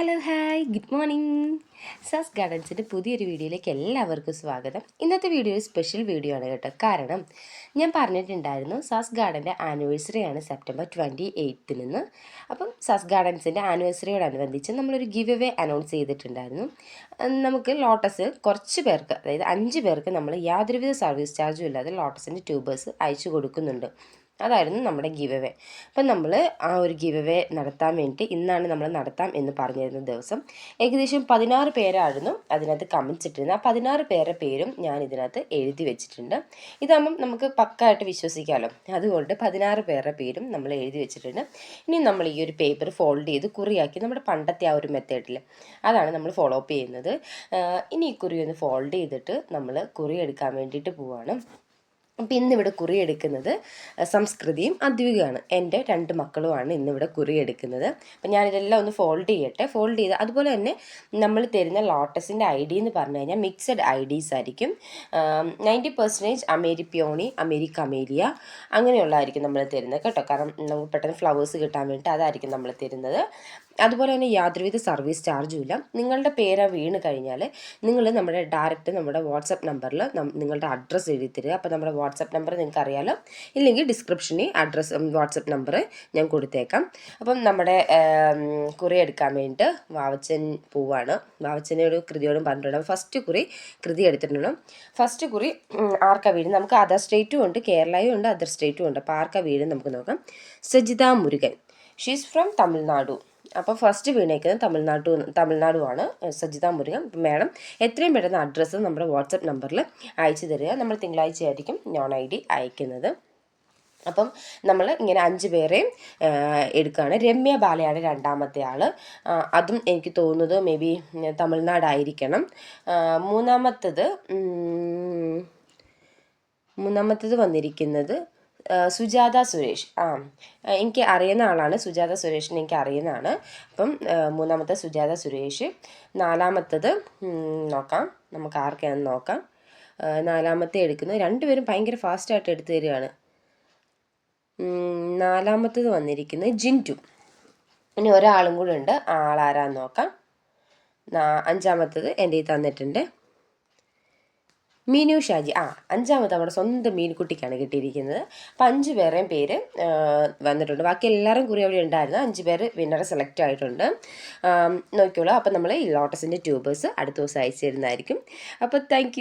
Hello hi good morning സാസ് ഗാർഡൻസിന്റെ പുതിയൊരു വീഡിയോയിലേക്ക് എല്ലാവർക്കും സ്വാഗതം. ഇന്നത്തെ വീഡിയോ ഒരു സ്പെഷ്യൽ വീഡിയോ ആണ് കേട്ടോ. കാരണം ഞാൻ പറഞ്ഞിട്ടുണ്ടായിരുന്നു സാസ് ഗാർഡന്റെ ആനിവേഴ്സറിയാണ് സെപ്റ്റംബർ ട്വന്റി എയ്ത്തിന് അപ്പം സാസ് ഗാർഡൻസിന്റെ ആനിവേഴ്സറിയോടനുബന്ധിച്ച് നമ്മളൊരു ഗിവ് എവേ അനൗൺസ് ചെയ്തിട്ടുണ്ടായിരുന്നു നമുക്ക് ലോട്ടസ് കുറച്ച് പേർക്ക് അതായത് അഞ്ച് പേർക്ക് നമ്മൾ യാതൊരുവിധ സർവീസ് ചാർജും ഇല്ലാതെ ലോട്ടസിന്റെ ട്യൂബേഴ്സ് അയച്ചു കൊടുക്കുന്നുണ്ട്. അതായിരുന്നു നമ്മുടെ ഗിവ് അവേ. അപ്പം നമ്മൾ ആ ഒരു ഗിവ് അവേ നടത്താൻ വേണ്ടി ഇന്നാണ് നമ്മൾ നടത്താം എന്ന് പറഞ്ഞിരുന്ന ദിവസം ഏകദേശം പതിനാറ് പേരായിരുന്നു അതിനകത്ത് കമൻസ് ഇട്ടിരുന്നത്. ആ പതിനാറ് പേരുടെ പേരും ഞാൻ ഇതിനകത്ത് എഴുതി വെച്ചിട്ടുണ്ട്. ഇതാകുമ്പം നമുക്ക് പക്കായിട്ട് വിശ്വസിക്കാമല്ലോ അതുകൊണ്ട് പതിനാറ് പേരുടെ പേരും നമ്മൾ എഴുതി വെച്ചിട്ടുണ്ട്. ഇനി നമ്മൾ ഈ ഒരു പേപ്പർ ഫോൾഡ് ചെയ്ത് കുറിയാക്കി നമ്മുടെ പണ്ടത്തെ ആ ഒരു മെത്തേഡിൽ അതാണ് നമ്മൾ ഫോളോ അപ്പ് ചെയ്യുന്നത്. ഇനി ഈ കുറി ഒന്ന് ഫോൾഡ് ചെയ്തിട്ട് നമ്മൾ കുറി എടുക്കാൻ വേണ്ടിയിട്ട് പോവാണ്. അപ്പം ഇന്നിവിടെ കുറി എടുക്കുന്നത് സംസ്കൃതിയും അദ്വികയാണ്. എന്റെ രണ്ട് മക്കളുമാണ് ഇന്നിവിടെ കുറി എടുക്കുന്നത് അപ്പം ഞാനിതെല്ലാം ഒന്ന് ഫോൾഡ് ചെയ്യട്ടെ. ഫോൾഡ് ചെയ്ത് അതുപോലെ തന്നെ നമ്മൾ തരുന്ന ലോട്ടസിന്റെ ഐ ഡി എന്ന് പറഞ്ഞു കഴിഞ്ഞാൽ മിക്സഡ് ഐ ഡീസ് ആയിരിക്കും. നയന്റി പെർസെന്റേജ് അമേരി അമേരിക്ക അമേലിയ അങ്ങനെയുള്ളതായിരിക്കും നമ്മൾ തരുന്നത് കേട്ടോ. കാരണം നമുക്ക് പെട്ടെന്ന് ഫ്ലവേഴ്സ് കിട്ടാൻ വേണ്ടിയിട്ട് അതായിരിക്കും നമ്മൾ തരുന്നത്. അതുപോലെ തന്നെ യാതൊരുവിധ സർവീസ് ചാർജും ഇല്ല. നിങ്ങളുടെ പേര് വീണ് കഴിഞ്ഞാൽ നിങ്ങൾ നമ്മുടെ ഡയറക്റ്റ് നമ്മുടെ വാട്സപ്പ് നമ്പറിൽ നിങ്ങളുടെ അഡ്രസ്സ് എഴുതി തരിക. അപ്പോൾ നമ്മുടെ വാട്സപ്പ് നമ്പർ നിങ്ങൾക്ക് അറിയാലോ ഇല്ലെങ്കിൽ ഡിസ്ക്രിപ്ഷനിൽ അഡ്രസ്സ് വാട്സപ്പ് നമ്പർ ഞാൻ കൊടുത്തേക്കാം. അപ്പം നമ്മുടെ കുറി എടുക്കാൻ വേണ്ടിയിട്ട് വാവച്ചൻ പൂവാണ്. വാവച്ചനോട് കൃതിയോടും പറഞ്ഞിട്ടുണ്ട്. ഫസ്റ്റ് കുറി കൃതി എടുത്തിട്ടുണ്ട് ഫസ്റ്റ് കുറി ആർക്കാ വീട്? നമുക്ക് അതർ സ്റ്റേറ്റും ഉണ്ട് കേരളയും ഉണ്ട് അതർ സ്റ്റേറ്റും ഉണ്ട്. അപ്പോൾ ആർക്കാ വീട് നമുക്ക് നോക്കാം. സജിത മുരുകൻ. ഷീസ് ഫ്രം തമിഴ്നാടു അപ്പോൾ ഫസ്റ്റ് വീണേക്കുന്നത് തമിഴ്നാട്ടു തമിഴ്നാടുമാണ് സജിത മുരുകൻ. മാഡം എത്രയും പെട്ടെന്ന് അഡ്രസ്സ് നമ്മുടെ വാട്സപ്പ് നമ്പറിൽ അയച്ചു തരിക. നമ്മൾ തിങ്കളാഴ്ച ആയിരിക്കും നോൺ ഐ ഡി അയക്കുന്നത്. അപ്പം നമ്മൾ ഇങ്ങനെ അഞ്ച് പേരെയും എടുക്കുകയാണ്. രമ്യ ബാലയാണ് രണ്ടാമത്തെ ആൾ അതും എനിക്ക് തോന്നുന്നത് മേ ബി തമിഴ്നാടായിരിക്കണം. മൂന്നാമത്തത് മൂന്നാമത്തത് വന്നിരിക്കുന്നത് സുജാത സുരേഷ്. ആ എനിക്ക് അറിയുന്ന ആളാണ്. സുജാത സുരേഷിനെ എനിക്ക് അറിയുന്നതാണ്. അപ്പം മൂന്നാമത്തെ സുജാത സുരേഷ്. നാലാമത്തത് നോക്കാം. നമുക്ക് ആർക്കാണെന്ന് നോക്കാം. നാലാമത്തെ എടുക്കുന്നത് രണ്ടുപേരും ഭയങ്കര ഫാസ്റ്റായിട്ട് എടുത്തു തരികയാണ് നാലാമത്തത് വന്നിരിക്കുന്നത് ജിന്റു. ഇനി ഒരാളും കൂടെ ഉണ്ട്. ആളാരാന്ന് നോക്കാം. അഞ്ചാമത്തത് എന്റെ തന്നിട്ടുണ്ട്. മീനു ഷാജി. ആ അഞ്ചാമത് നമ്മുടെ സ്വന്തം മീൻകുട്ടിക്കാണ് കിട്ടിയിരിക്കുന്നത്. അപ്പം അഞ്ച് പേരെയും പേര് വന്നിട്ടുണ്ട്. ബാക്കി എല്ലാവരും കുറി അവിടെ ഉണ്ടായിരുന്നു. അഞ്ച് പേര് വിന്നറെ സെലക്ട് ആയിട്ടുണ്ട്. നോക്കിയോളൂ അപ്പം നമ്മൾ ഈ ലോട്ടസിന്റെ ട്യൂബേഴ്സ് അടുത്ത ദിവസം അയച്ചു തരുന്നതായിരിക്കും. അപ്പോൾ താങ്ക്